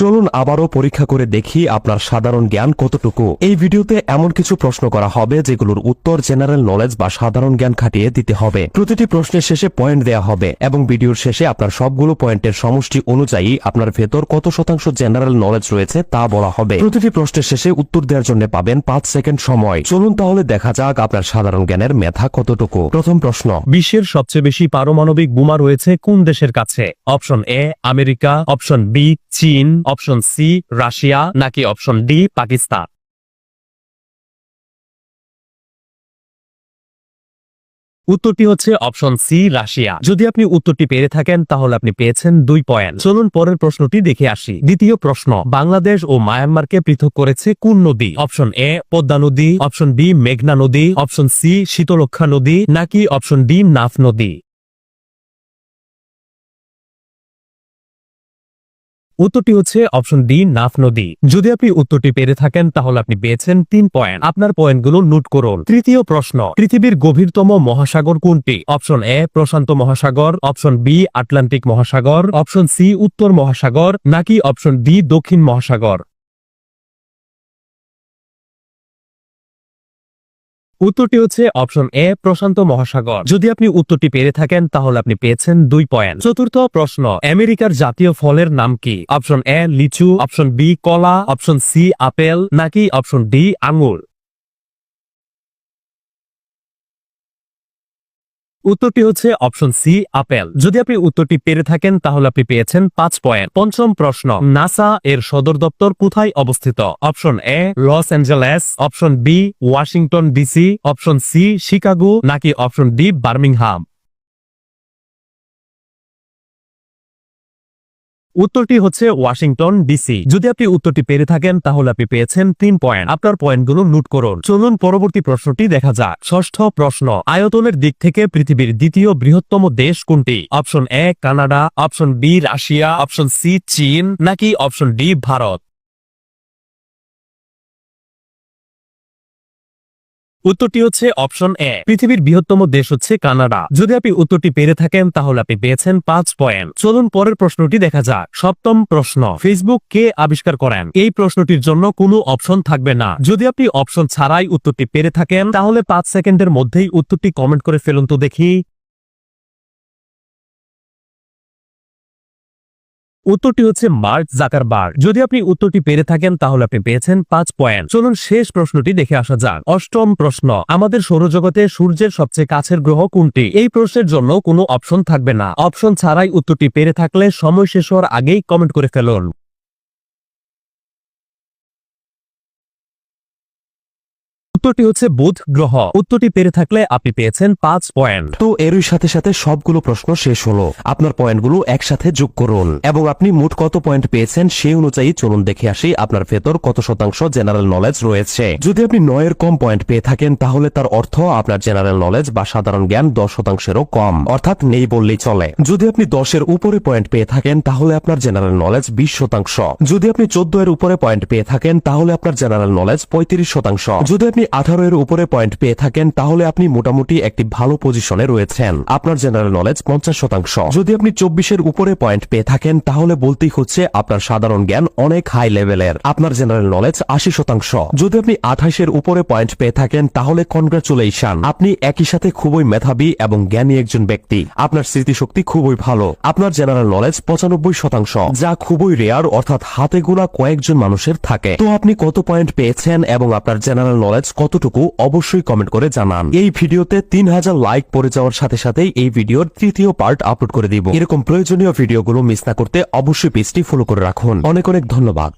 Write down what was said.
চলুন আবারও পরীক্ষা করে দেখি আপনার সাধারণ জ্ঞান কতটুকু। এই ভিডিওতে এমন কিছু প্রশ্ন করা হবে যেগুলোর উত্তর জেনারেল নলেজ বা সাধারণ জ্ঞান খাটিয়ে দিতে হবে। প্রতিটি প্রশ্নের শেষে পয়েন্ট দেওয়া হবে এবং ভিডিওর শেষে আপনার সবগুলো পয়েন্টের সমষ্টি অনুযায়ী আপনার ভেতর কত শতাংশ জেনারেল নলেজ রয়েছে তা বলা হবে। প্রতিটি প্রশ্নের শেষে উত্তর দেওয়ার জন্য পাবেন পাঁচ সেকেন্ড সময়। চলুন তাহলে দেখা যাক আপনার সাধারণ জ্ঞানের মেধা কতটুকু। প্রথম প্রশ্ন, বিশ্বের সবচেয়ে বেশি পারমাণবিক বোমা রয়েছে কোন দেশের কাছে? Option A, America. Option B, চীন। অপশন সি, রাশিয়া, নাকি অপশন ডি, পাকিস্তান? উত্তরটি হচ্ছে অপশন সি, রাশিয়া। যদি আপনি উত্তরটি পেরে থাকেন, তাহলে আপনি পেয়েছেন দুই পয়েন্ট। চলুন পরের প্রশ্নটি দেখে আসি। দ্বিতীয় প্রশ্ন, বাংলাদেশ ও মায়ানমারকে পৃথক করেছে কোন নদী? অপশন এ, পদ্মা নদী, অপশন বি, মেঘনা নদী, অপশন সি শীতলক্ষা নদী, নাকি অপশন ডি, নাফ নদী? উত্তরটি হচ্ছে অপশন ডি, নাফ নদী। যদি আপনি উত্তরটি পেরে থাকেন, তাহলে আপনি পেয়েছেন তিন পয়েন্ট। আপনার পয়েন্টগুলো নোট করুন। তৃতীয় প্রশ্ন, পৃথিবীর গভীরতম মহাসাগর কোনটি? অপশন এ, প্রশান্ত মহাসাগর, অপশন বি, আটলান্টিক মহাসাগর, অপশন সি, উত্তর মহাসাগর, নাকি অপশন ডি, দক্ষিণ মহাসাগর? উত্তরটি হচ্ছে অপশন এ, প্রশান্ত মহাসাগর। যদি আপনি উত্তরটি পেরে থাকেন, তাহলে আপনি পেয়েছেন দুই পয়েন্ট। চতুর্থ প্রশ্ন, আমেরিকার জাতীয় ফলের নাম কি? অপশন এ, লিচু, অপশন বি, কলা, অপশন সি, আপেল, নাকি অপশন ডি, আঙুর? উত্তরটি হচ্ছে অপশন সি, আপেল। যদি আপনি উত্তরটি পেরে থাকেন, তাহলে আপনি পেয়েছেন পাঁচ পয়েন্ট। পঞ্চম প্রশ্ন, নাসা এর সদর দপ্তর কোথায় অবস্থিত? Option A, Los Angeles. Option B, Washington DC. Option C, Chicago. নাকি অপশন ডি, বার্মিংহাম? উত্তরটি হচ্ছে ওয়াশিংটন, ডিসি। যদি আপনি উত্তরটি পেরে থাকেন, তাহলে আপনি পেয়েছেন তিন পয়েন্ট। আপনার পয়েন্টগুলো নোট করুন। চলুন পরবর্তী প্রশ্নটি দেখা যাক। ষষ্ঠ প্রশ্ন, আয়তনের দিক থেকে পৃথিবীর দ্বিতীয় বৃহত্তম দেশ কোনটি? Option A, Canada, option B, Russia, option C, চীন, নাকি অপশন ডি, ভারত? উত্তরটি হচ্ছে অপশন এ। পৃথিবীর বৃহত্তম দেশ হচ্ছে কানাডা। যদি আপনি উত্তরটি পেরে থাকেন, তাহলে আপনি পেয়েছেন পাঁচ পয়েন্ট। চলুন পরের প্রশ্নটি দেখা যাক। সপ্তম প্রশ্ন, ফেসবুক কে আবিষ্কার করেন? এই প্রশ্নটির জন্য কোনো অপশন থাকবে না। যদি আপনি অপশন ছাড়াই উত্তরটি পেরে থাকেন, তাহলে পাঁচ সেকেন্ডের মধ্যেই উত্তরটি কমেন্ট করে ফেলুন। তো দেখি। উত্তরটি হচ্ছে মার্ক জাকারবার্গ। যদি আপনি উত্তরটি পেরে থাকেন, তাহলে আপনি পেয়েছেন পাঁচ পয়েন্ট। চলুন শেষ প্রশ্নটি দেখে আসা যাক। অষ্টম প্রশ্ন, আমাদের সৌরজগতে সূর্যের সবচেয়ে কাছের গ্রহ কোনটি? এই প্রশ্নের জন্য কোনো অপশন থাকবে না। অপশন ছাড়াই উত্তরটি পেরে থাকলে সময় শেষ হওয়ার আগেই কমেন্ট করে ফেলুন। উত্তরটি হচ্ছে বুধ গ্রহ। উত্তরটি পেরে থাকলে আপনি পেয়েছেন পাঁচ পয়েন্ট। তো এরই সাথে সাথে সবগুলো প্রশ্ন শেষ হলো। আপনার পয়েন্টগুলো একসাথে যোগ করুন। এবং আপনি মোট কত পয়েন্ট পেয়েছেন সেই অনুযায়ী চলুন দেখে আসি আপনার ভেতর কত শতাংশ জেনারেল নলেজ রয়েছে। যদি আপনি নয়ের কম পয়েন্ট পেয়ে থাকেন, তাহলে তার অর্থ আপনার জেনারেল নলেজ বা সাধারণ জ্ঞান দশ শতাংশেরও কম। অর্থাৎ নেই বললেই চলে। যদি আপনি দশের উপরে পয়েন্ট পেয়ে থাকেন, তাহলে আপনার জেনারেল নলেজ বিশ শতাংশ। যদি আপনি চোদ্দ এর উপরে পয়েন্ট পেয়ে থাকেন, তাহলে আপনার জেনারেল নলেজ পঁয়ত্রিশ শতাংশ। যদি আপনি আঠারো এর উপরে পয়েন্ট পেয়ে থাকেন, তাহলে আপনি মোটামুটি একটি ভালো পজিশনে রয়েছেন। আপনার জেনারেল নলেজ পঞ্চাশ শতাংশ। যদি আপনি চব্বিশের উপরে পয়েন্ট পেয়ে থাকেন, তাহলে বলতেই হচ্ছে আপনার সাধারণ জ্ঞান অনেক হাই লেভেলের আপনার জেনারেল নলেজ আশি শতাংশ। যদি আপনি আঠাশের উপরে পয়েন্ট পেয়ে থাকেন, তাহলে কনগ্রাচুলেশন আপনি একই সাথে খুবই মেধাবী এবং জ্ঞানী একজন ব্যক্তি। আপনার স্মৃতিশক্তি খুবই ভালো। আপনার জেনারেল নলেজ পঁচানব্বই শতাংশ। যা খুবই রেয়ার অর্থাৎ হাতে গোনা কয়েকজন মানুষের থাকে। তো আপনি কত পয়েন্ট পেয়েছেন এবং আপনার জেনারেল নলেজ কতটুকু অবশ্যই কমেন্ট করে জানান। এই ভিডিওতে তিন হাজার লাইক পড়ে যাওয়ার সাথে সাথে এই ভিডিওর তৃতীয় পার্ট আপলোড করে দিব। এরকম প্রয়োজনীয় ভিডিওগুলো মিস না করতে অবশ্যই পেজটি ফলো করে রাখুন। অনেক অনেক ধন্যবাদ।